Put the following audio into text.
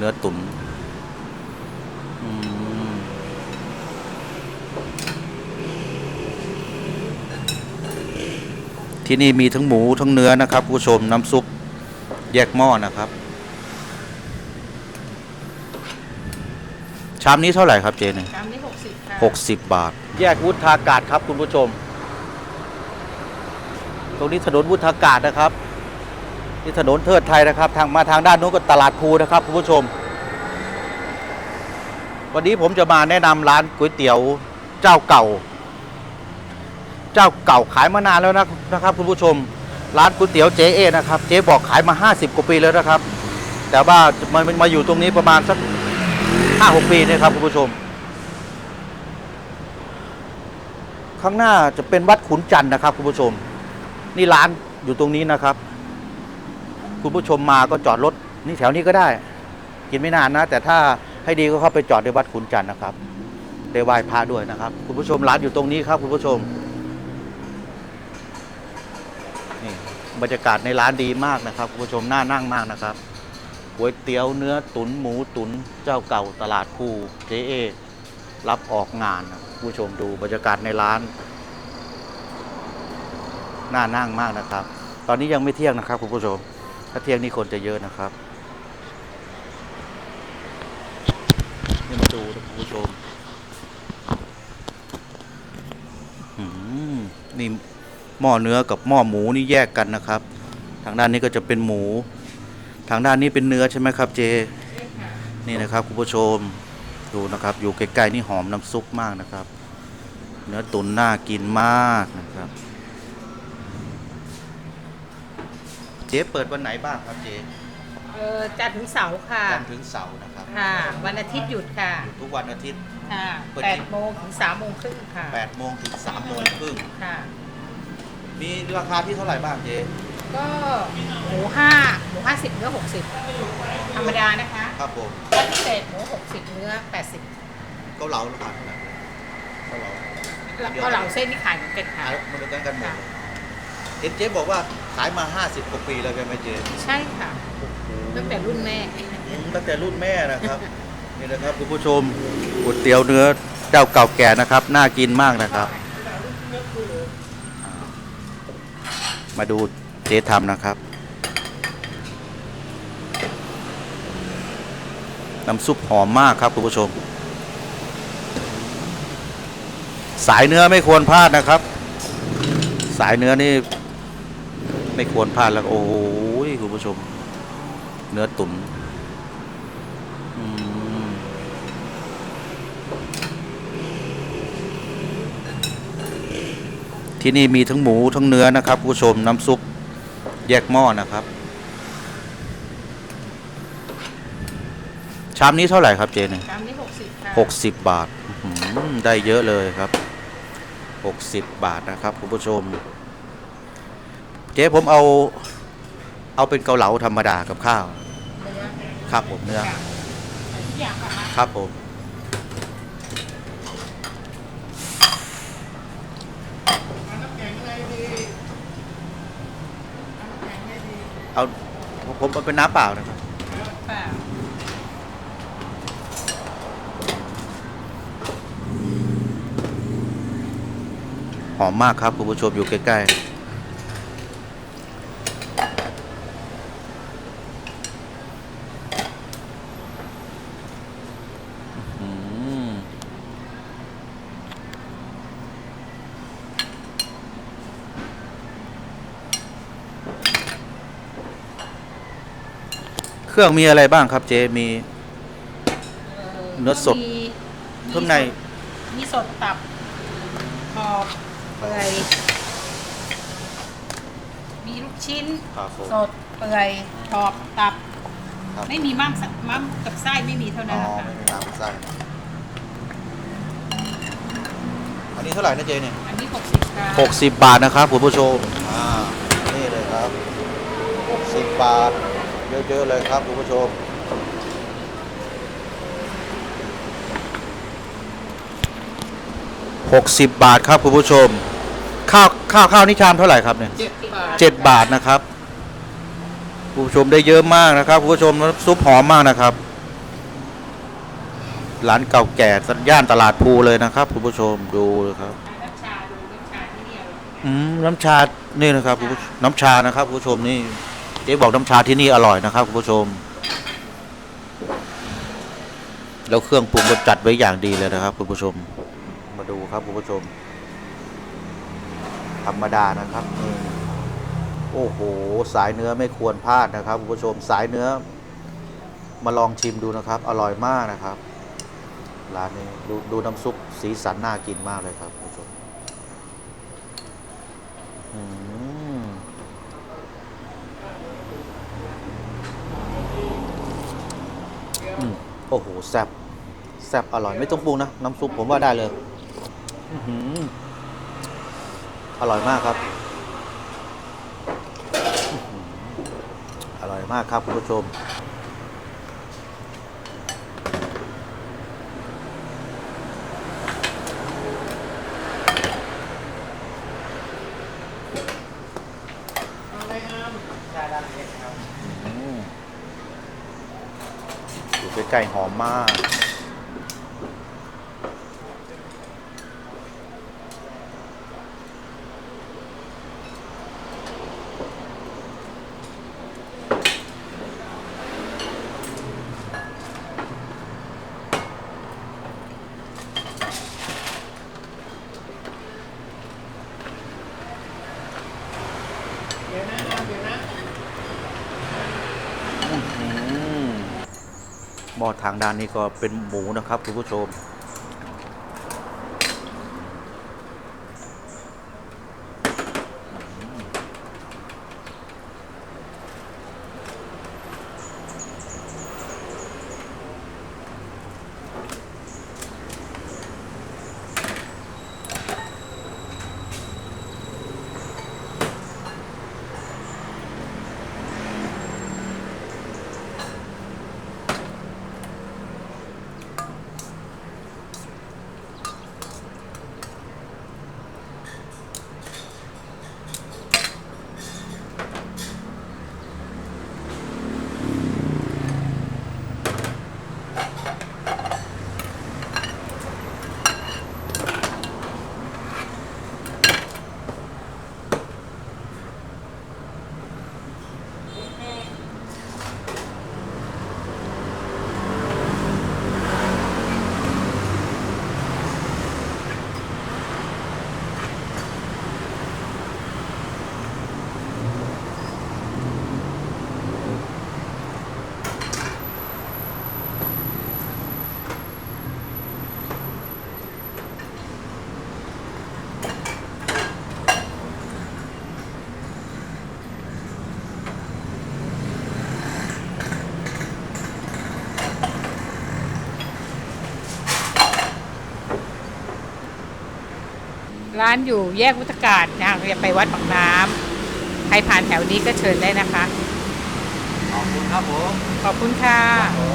เนื้อตุ๋นอืมที่นี่มีทั้งหมูทั้งเนื้อนะครับคุณผู้ชมน้ำซุปแยกหม้อนะครับ ชามนี้เท่าไหร่ครับเจเนี่ยชามนี้หกสิบค่ะหกสิบบาท แยกวุฒากาศครับคุณผู้ชม ตรงนี้ถนนวุฒากาศนะครับ ที่ถนนเทิดไทยนะครับ ทางมาทางด้านนู้นก็ตลาดภูนะครับคุณผู้ชม วันนี้ผมจะมาแนะนำร้านก๋วยเตี๋ยวเจ้าเก่า เจ้าเก่าขายมานานแล้วนะนะครับคุณผู้ชม ร้านก๋วยเตี๋ยวเจ๊เอนะครับ เจ๊บอกขายมา 50กว่าปีแล้วนะครับ แต่ว่ามันมาอยู่ตรงนี้ประมาณสักห้าหกปีนะครับคุณผู้ชม ข้างหน้าจะเป็นวัดขุนจันทร์นะครับคุณผู้ชม นี่ร้านอยู่ตรงนี้นะครับ คุณผู้ชมมาก็จอดรถนี่แถวนี้ก็ได้ กินไม่นานนะ แต่ถ้าให้ดีก็เข้าไปจอดในวัดขุนจันทร์นะครับได้ไหว้พระด้วยนะครับ คุณผู้ชมร้านอยู่ตรงนี้ครับ คุณผู้ชมนี่บรรยากาศในร้านดีมากนะครับ คุณผู้ชมน่านั่งมากนะครับก๋วยเตี๋ยวเนื้อตุนหมูตุนเจ้าเก่าตลาดภูเจเอรับออกงานนะคุณผู้ชมดูบรรยากาศในร้าน น่านั่งมากนะครับ ตอนนี้ยังไม่เที่ยงนะครับคุณผู้ชม ถ้าเที่ยงนี่คนจะเยอะนะครับนี่มาดูนะคุณผู้ชมอืมนี่หม้อเนื้อกับหม้อหมูนี่แยกกันนะครับ ทางด้านนี้ก็จะเป็นหมู ทางด้านนี้เป็นเนื้อใช่ไหมครับเจ นี่นะครับคุณผู้ชม ดูนะครับ อยู่ใกล้ๆนี่หอมน้ำซุปมากนะครับ เนื้อตุ๋นน่ากินมากนะครับ เจ๊เปิดวันไหนบ้างครับเจ๊เออจันทร์ถึงเสาร์ค่ะ จันทร์ถึงเสาร์นะครับค่ะ วันอาทิตย์หยุดค่ะทุกวันอาทิตย์ ค่ะเปิด แปกี่ดโมงถึงสามโมงครึ่งค่ะ 8โมงถึง3โมงครึ่งค่ะ มีราคาที่เท่าไหร่บ้างเจ๊ก็หมูห้าหมูห้าสิบเนื้อหกสิบธรรมดานะคะครับผมแล้วพิเศษหมูหกสิบเนื้อแปดสิบเกาเหลาราคาเท่าไหร่เกาเหลาแล้วก็เหล่าเส้นที่ขายเหมือนกันค่ะขายมันเหมือนกันกันหมดเลย เห็นเจ๊บอกว่าขายมา 50กว่าปีแล้วใช่ไหมเจ๊ใช่ค่ะ ตั้งแต่รุ่นแม่ อืมตั้งแต่รุ่นแม่นะครับ นี่นะครับคุณผู้ชมก๋วยเตี๋ยวเนื้อเจ้าเก่าแก่นะครับน่ากินมากนะครับมาดูเจ๊ทำนะครับ น้ำซุปหอมมากครับคุณผู้ชม สายเนื้อไม่ควรพลาดนะครับ สายเนื้อนี่ ไม่ควรพลาดแล้วโอ้โหคุณผู้ชม เนื้อตุ๋นอืมที่นี่มีทั้งหมูทั้งเนื้อนะครับคุณผู้ชมน้ำซุปแยกหม้อนะครับ ชามนี้เท่าไหร่ครับเจเนี่ยชามนี้หกสิบค่ะหกสิบบาทอื้อหือได้เยอะเลยครับหกสิบบาทนะครับคุณผู้ชม เจ๊ผมเอาเอาเป็นเกาเหลาธรรมดากับข้าว เนื้อครับผมเนื้อค่ะใส่ทุกอย่างค่ะครับผม เอาผมผมเอาเป็นน้ำเปล่านะครับค่ะหอมมากครับคุณผู้ชมอยู่ใกล้ๆอื้อหือเค รื่องมีอะไรบ้างครับเจมี เนื้อสด มีเครื่องในมีสดตับคอบเปื่อยมีลูกชิ้น ครับผม สดเปื่อยขอบตับ ครับไม่มีมั่มสมั่มกับไส้ไม่มีเท่าอ๋นั้นอนะคะไม่มีน้ำไส้อันนี้เท่าไหร่นะเจเนี่ยอันนี้หกสิบค่ะหกสิบบาทนะครับคุณผู้ชมอ่านี่เลยครับหกสิบบาท เยอะๆเลยครับคุณผู้ชมหกสิบบาทครับคุณผู้ชม ข้าวข้าวข้าวนี่ชามเท่าไหร่ครับเนี่ยเจ็ดบาทเจ็ดบาทนะครับคุณผู้ชมได้เยอะมากนะครับคุณผู้ชมน้ำซุปหอมมากนะครับ ร้านเก่าแก่ย่านตลาดภูเลยนะครับคุณผู้ชมดูเลยครับน้ำชาดูน้ำชาที่นี่อร่อยอืมน้ำชานี่นะครับคุณผู้ชน้ำชานะครับคุณผู้ชมนี่ เจ๊บอกน้ำชาที่นี่อร่อยนะครับคุณผู้ชม แล้วเครื่องปรุงก็จัดไว้อย่างดีเลยนะครับคุณผู้ชม มาดูครับคุณผู้ชม ธรรมดานะครับโอ้โห สายเนื้อไม่ควรพลาดนะครับคุณผู้ชมสายเนื้อ มาลองชิมดูนะครับ อร่อยมากนะครับร้านนี้ดูดูน้ำซุปสีสันน่ากินมากเลยครับคุณผู้ชม อืมอืม โอ้โหแซ่บแซ่บอร่อยไม่ต้องปรุงนะ น้ำซุปผมว่าได้เลยอร่อยมากครับ อร่อยมากครับคุณผู้ชม อืม อยู่ใกล้ๆหอมมากอืม หม้อทางด้านนี้ก็เป็นหมูนะครับคุณผู้ชม ร้านอยู่แยกวุฒากาศนะคะจะไปวัดปากน้ำใครผ่านแถวนี้ก็เชิญได้นะคะ ขอบคุณครับผม ขอบคุณค่ะ